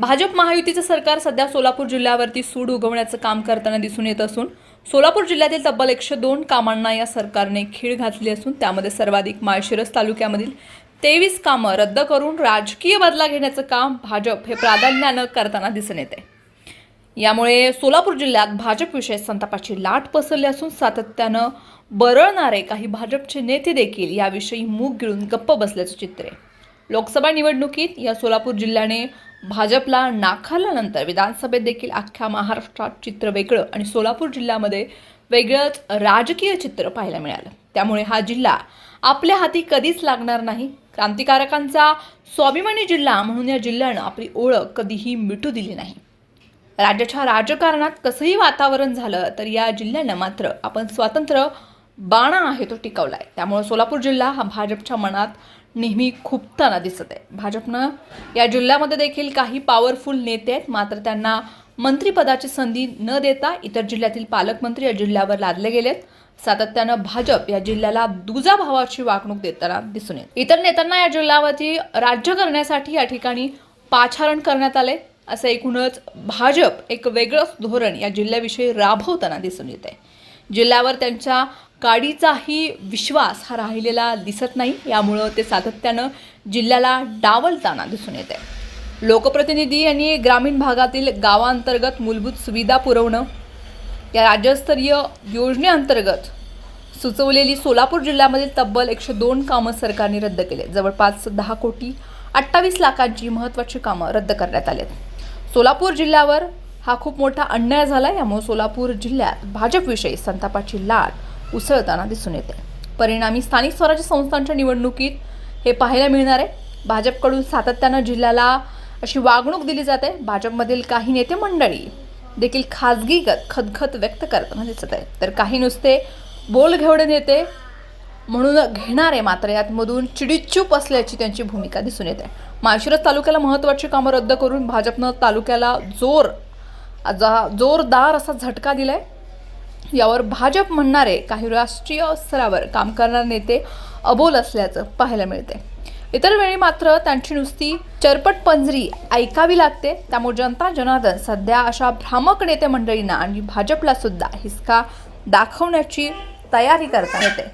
भाजप महायुतीचं सरकार सध्या सोलापूर जिल्ह्यावरती सूड उगवण्याचं काम करताना दिसून येत असून सोलापूर जिल्ह्यातील तब्बल एकशे दोन कामांना या सरकारने खीळ घातली असून त्यामध्ये सर्वाधिक माळशिरस तालुक्यामधील तेवीस कामं रद्द करून राजकीय बदला घेण्याचं काम भाजप हे प्राधान्यानं करताना दिसून येते. यामुळे सोलापूर जिल्ह्यात भाजपविषयी संतापाची लाट पसरली असून सातत्यानं बरळणारे काही भाजपचे नेते देखील याविषयी मूग गिळून गप्प बसल्याचं चित्र आहे. लोकसभा निवडणुकीत या सोलापूर जिल्ह्याने भाजपला नाकारल्यानंतर विधानसभेत देखील अख्ख्या महाराष्ट्रात चित्र वेगळं आणि सोलापूर जिल्ह्यामध्ये वेगळंच राजकीय चित्र पाहायला मिळालं. त्यामुळे हा जिल्हा आपल्या हाती कधीच लागणार नाही. क्रांतिकारकांचा स्वाभिमानी जिल्हा म्हणून या जिल्ह्यानं आपली ओळख कधीही मिटू दिली नाही. राज्याच्या राजकारणात कसंही वातावरण झालं तर या जिल्ह्यानं मात्र आपण स्वातंत्र्य बाणा आहे तो टिकवला आहे त्यामुळे सोलापूर जिल्हा हा भाजपच्या मनात नेहमी खुपताना दिसत आहे. भाजपनं या जिल्ह्यामध्ये देखील काही पॉवरफुल नेते आहेत. मात्र त्यांना मंत्रिपदाची संधी न देता इतर जिल्ह्यातील पालकमंत्री या जिल्ह्यावर लादले गेलेत. सातत्यानं भाजप या जिल्ह्याला दुजा भावाची वागणूक देताना दिसून येत. इतर नेत्यांना या जिल्ह्यावरती राज्य करण्यासाठी या ठिकाणी पाचारण करण्यात आले असं एकूणच भाजप एक वेगळंच धोरण या जिल्ह्याविषयी राबवताना दिसून येत आहे जिल्ह्यावर त्यांच्या गाडीचाही विश्वास हा राहिलेला दिसत नाही. यामुळं ते सातत्यानं जिल्ह्याला डावलताना दिसून येत आहे लोकप्रतिनिधी यांनी ग्रामीण भागातील गावांतर्गत मूलभूत सुविधा पुरवणं या राज्यस्तरीय योजनेअंतर्गत सुचवलेली सोलापूर जिल्ह्यामधील तब्बल एकशे दोन कामं सरकारने रद्द केले जवळपास दहा कोटी अठ्ठावीस लाखांची महत्त्वाची कामं रद्द करण्यात आली सोलापूर जिल्ह्यावर हा खूप मोठा अन्याय झाला यामुळे सोलापूर जिल्ह्यात भाजपविषयी संतापाची लाट उसळताना दिसून येते. परिणामी स्थानिक स्वराज्य संस्थांच्या निवडणुकीत हे पाहायला मिळणार आहे. भाजपकडून सातत्यानं जिल्ह्याला अशी वागणूक दिली जाते. भाजपमधील काही नेते मंडळी देखील खाजगीगत खदखत व्यक्त करताना दिसत आहे तर काही नुसते बोल घेवडे नेते म्हणून घेणारे मात्र यातमधून चिडीचूप असल्याची त्यांची भूमिका दिसून येते. माळशिरस तालुक्याला महत्त्वाची कामं रद्द करून भाजपनं तालुक्याला जोर जा- जोरदार असा झटका दिला आहे यावर भाजप म्हणणारे काही राष्ट्रीय स्तरावर काम करणारे नेते अबोल असल्याचं पाहायला मिळते इतर वेळी मात्र त्यांची नुसती चरपट पंजरी ऐकावी लागते. त्यामुळे जनता जनार्दन सध्या अशा भ्रामक नेते मंडळींना आणि भाजपला सुद्धा हिसका दाखवण्याची तयारी करता येते